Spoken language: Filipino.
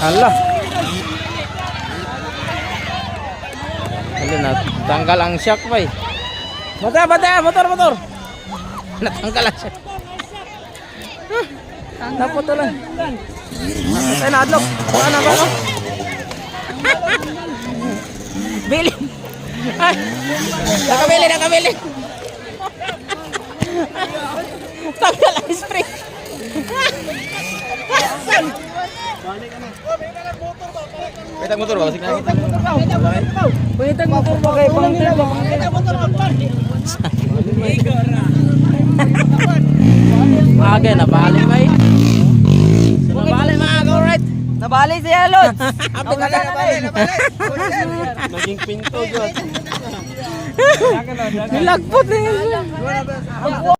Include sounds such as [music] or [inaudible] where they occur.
Hala. Hala na, tanggal ang shock pa eh. Bata, bata, motor, motor. [laughs] Natanggal ang shock. Naputulan. Ay, naadlok. Saan ako ko? Bili. Ay, nakabili, nakabili. [laughs] Tanggal ang spring. [laughs] Pwede motor ba? Sige na. Pwede motor ba kayo pang Aga na bali may. Nabali mga alright. Nabali si Alod. Apit na lang. Naging pinto yun. Nilagpot na yun.